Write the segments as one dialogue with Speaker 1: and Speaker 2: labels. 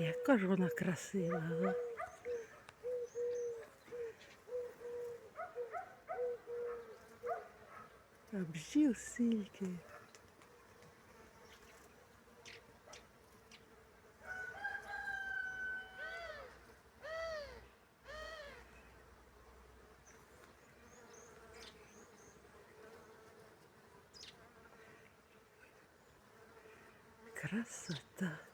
Speaker 1: Яка ж вона красива. а? А бджіл стільки. Красота.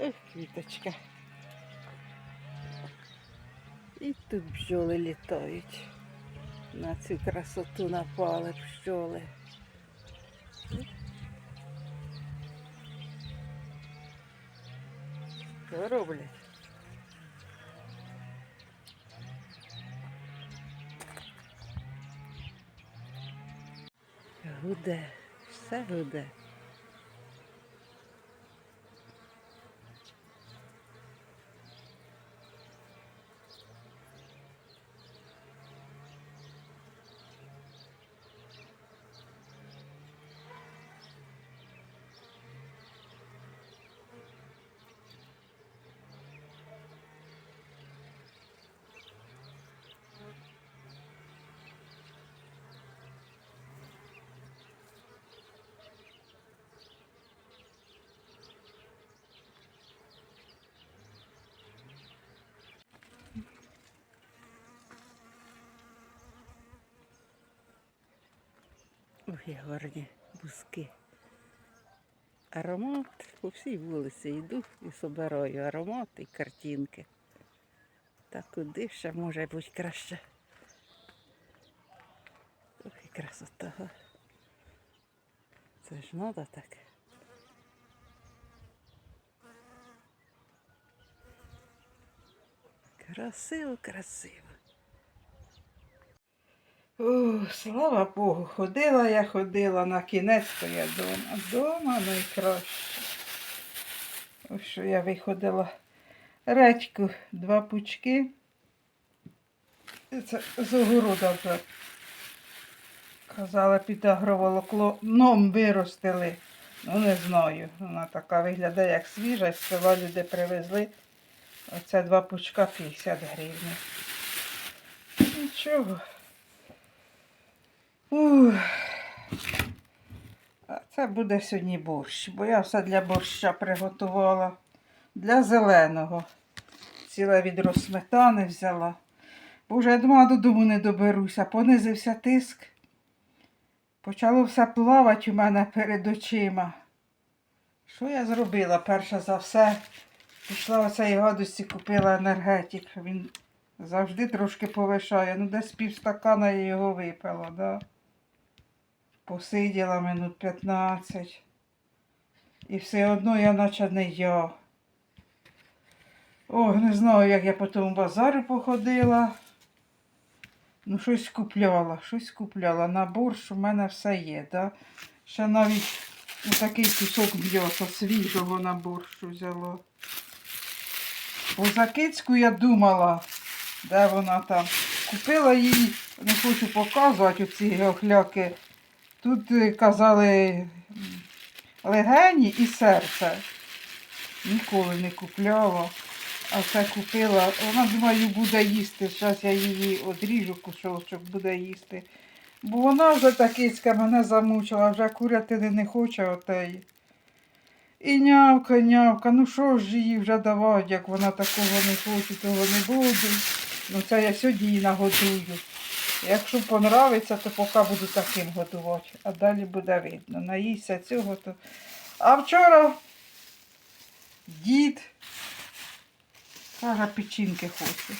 Speaker 1: Эх, квіточка. І тут бджоли літають. На цю красоту напали бджоли. Що роблять? Гуде, все гуде. Ой, гарні бузки. Аромат по всій вулиці йду і собираю аромат і картинки. Та куди ще може бути краще. Ох, і красота. Це ж надо так. Красиво, красиво. О, слава Богу, ходила я, ходила на кінець, то я дома. Дома найкраще. Ось що я виходила редьку, два пучки. Це з огорода вже. Казала, під агроволокло виростили. Ну, не знаю. Вона така виглядає, як свіжа, села люди привезли. Оце два пучка 50 гривень. Нічого. А це буде сьогодні борщ, бо я все для борща приготувала. Для зеленого. Ціле відро сметани взяла. Бо вже думала, додому не доберуся. Понизився тиск. Почало все плавати у мене перед очима. Що я зробила? Перше за все, пішла оцеї гадості, купила енергетик. Він завжди трошки повишає. Ну, десь півстакана я його випила, да? Посиділа минут 15. І все одно я наче не я. Ой, не знаю, як я по тому базару походила. Ну, щось купляла, щось купляла. На борщ у мене все є, да? Ще навіть такий кусок м'яса свіжого на борщ взяла. По Закицьку я думала, де вона там. Купила її, не хочу показувати оці геохляки. Тут е, казали легені і серце. Ніколи не купляла. А це купила. Вона, думаю, буде їсти. Зараз я її одріжу кусочок, буде їсти. Бо вона вже такицька мене замучила, вже курятини не хоче отеї. І нявка, нявка, ну що ж її вже давати, як вона такого не хоче, того не буду. Ну це я сьогодні її нагодую. Якщо понравиться, то поки буду таким годувати. А далі буде видно. Наїсться цього то. А вчора дід каже, печінки хоче.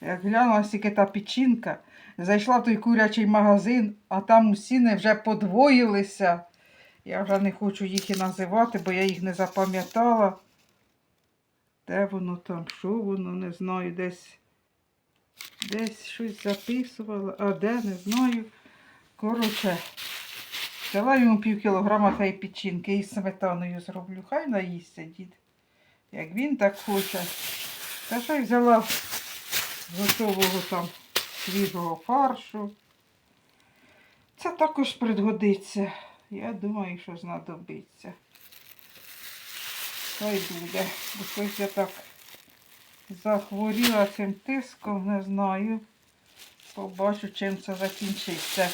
Speaker 1: Як глянула, скільки та печінка, зайшла в той курячий магазин, а там усі вже подвоїлися. Я вже не хочу їх і називати, бо я їх не запам'ятала. Де воно там, що воно, не знаю, десь десь щось записувала, а де, не знаю. Коротше, взяла йому пів кілограма тієї печінки і сметаною зроблю. Хай наїсться дід. Як він так хоче. Та ще й взяла готового там свіжого фаршу. Це також пригодиться. Я думаю, що знадобиться. Хай буде. Бо щось я так захворіла цим тиском, не знаю. Побачу, чим це закінчиться.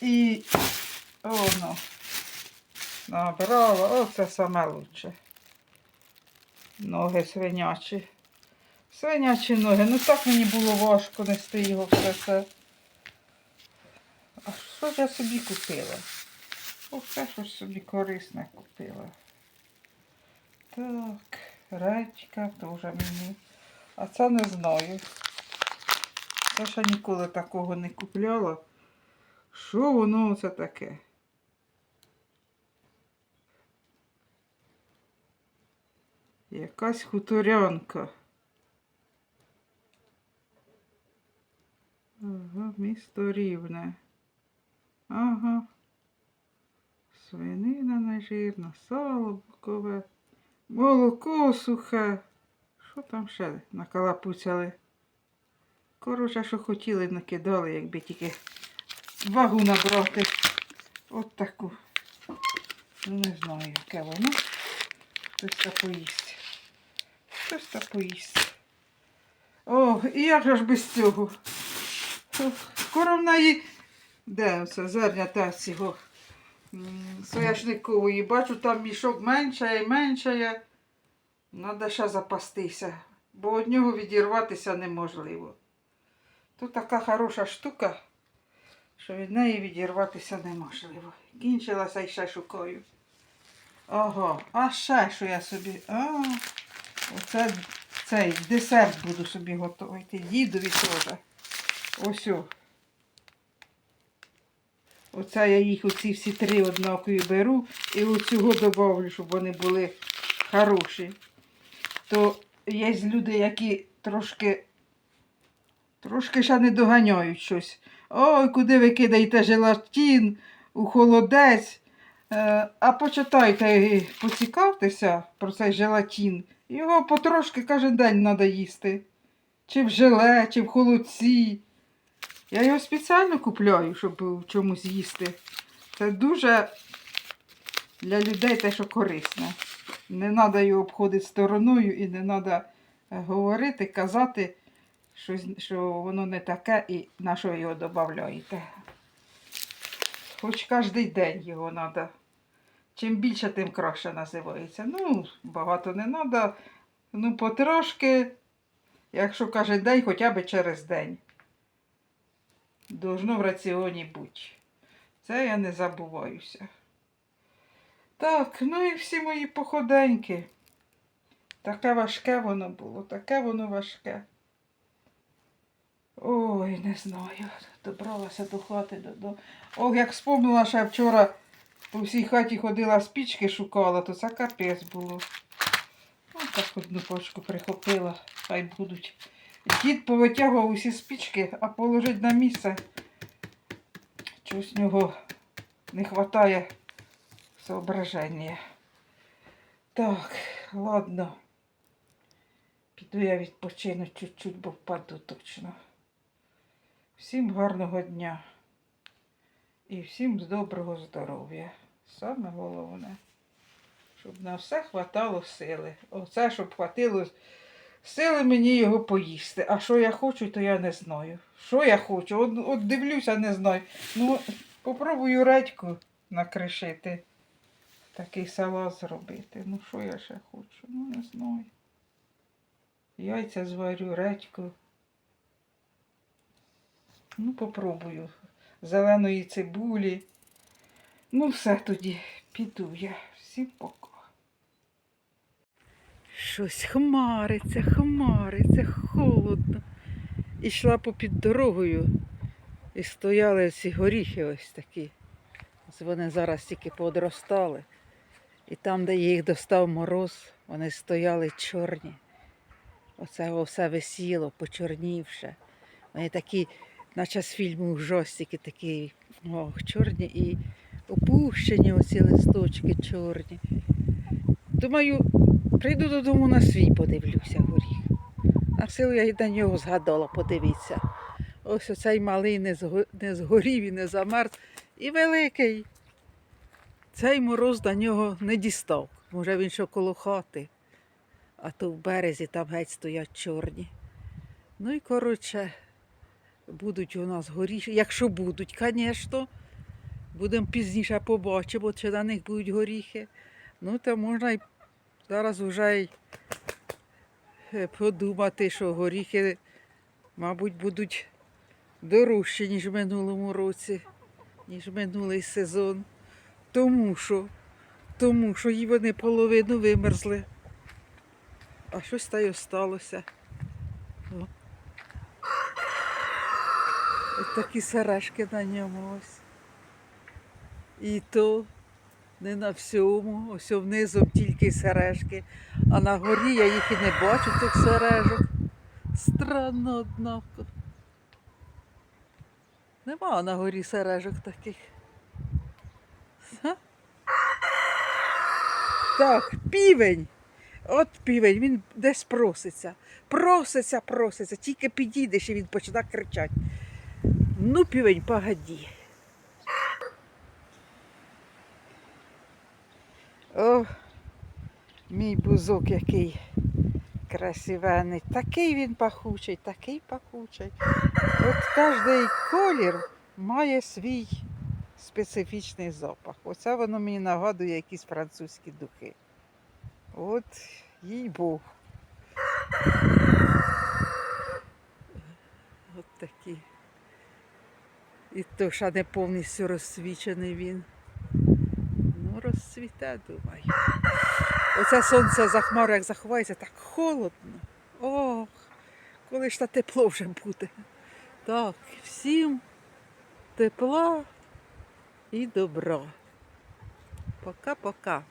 Speaker 1: І воно. Набрала, оце саме лучше. Ноги свинячі. Свинячі ноги. Ну так мені було важко нести його все це. А що ж я собі купила? О, все щось собі корисне купила. Так, редька теж мені. А це не знаю. Я ще ніколи такого не купляла. Що воно це таке? Якась хуторянка. Ага, місто рівне. Ага. Свинина нежирна, сало бокове, молоко сухе. Що там ще накалапуцяли? Коротше, що хотіли, накидали, якби тільки вагу набрати. От таку. Ну, не знаю, яке воно. Хтось та поїсть. Хтось та поїсть. О, і як же ж без цього? Скоро в неї. Де оце зерня та цього м, соняшникової. Бачу, там мішок меншає меншає. Треба ще запастися, бо від нього відірватися неможливо. Тут така хороша штука, що від неї відірватися неможливо. Кінчилася і ще шукаю. Ага, а ще що я собі. А, оце цей десерт буду собі готувати. Дідові теж. Ось. Оце я їх оці всі три однакові беру і оцього добавлю, щоб вони були хороші. То є люди, які трошки, трошки ще не доганяють щось. Ой, куди ви кидаєте желатин у холодець. Е, А почитайте і поцікавтеся про цей желатин. Його потрошки кожен день треба їсти. Чи в желе, чи в холодці. Я його спеціально купляю, щоб в чомусь їсти. Це дуже для людей те, що корисне. Не треба його обходити стороною і не треба говорити, казати, що, що воно не таке і на що його додаєте. Хоч кожен день його треба. Чим більше, тим краще називається. Ну, багато не треба. Ну, потрошки, якщо кожен день, хоча б через день. Должно в раціоні бути. Це я не забуваюся. Так, ну і всі мої походеньки. Таке важке воно було, таке воно важке. Ой, не знаю. Добралася до хати додому. Ох, як вспомнила, що я вчора по всій хаті ходила спічки шукала, то це капець було. Ось так одну пачку прихопила, хай будуть. Дід повитягував усі спічки, а положить на місце. Чогось нього не вистачає соображення. Так, ладно. Піду я відпочину чуть-чуть, бо впаду точно. Всім гарного дня і всім доброго здоров'я. Саме головне, щоб на все хватало сили. Оце, щоб хватило сили мені його поїсти. А що я хочу, то я не знаю. Що я хочу? От, от дивлюся, не знаю. Ну, попробую редьку накришити. Такий салат зробити. Ну, що я ще хочу? Ну, не знаю. Яйця зварю, редьку. Ну, попробую. Зеленої цибулі. Ну, все тоді, піду я. Всім пока. Щось хмариться, хмариться, холодно. Ішла попід дорогою і стояли ці горіхи ось такі. Вони зараз тільки подростали. І там, де їх достав мороз, вони стояли чорні. Оце все висіло, почорнівше. Вони такі, наче з фільму ужастики, такі ох, чорні і опущені оці листочки чорні. Думаю, прийду додому на свій подивлюся горіх. На силу я й до нього згадала, подивіться. Ось оцей малий не згорів і не замерз. І великий. Цей мороз до нього не дістав. може він що коло хати, а то в березі там геть стоять чорні. Ну і коротше, будуть у нас горіхи, якщо будуть, звісно. Будемо пізніше побачимо, чи на них будуть горіхи. Ну, то можна й зараз вже й е, подумати, що горіхи, мабуть, будуть дорожчі, ніж в минулому році, ніж минулий сезон. Тому що, тому що і вони половину вимерзли. А щось та й осталося. Ось такі сережки на ньому ось. І то не на всьому, ось внизу тільки сережки. А на горі я їх і не бачу, тих сережок. Странно, однако. Нема на горі сережок таких. Так, півень. От півень, він десь проситься. Проситься, проситься. Тільки підійдеш і він починає кричати. Ну, півень, погоді. О, мій бузок який красивенний. Такий він пахучий, такий пахучий. От кожний колір має свій специфічний запах. Оце воно мені нагадує якісь французькі духи. От їй Бог. От такі. І то ще не повністю розсвічений він. Ну, розцвіте, думаю. Оце сонце за хмару, як заховається, так холодно. Ох, коли ж та тепло вже буде. Так, всім тепла і добра. Пока-пока.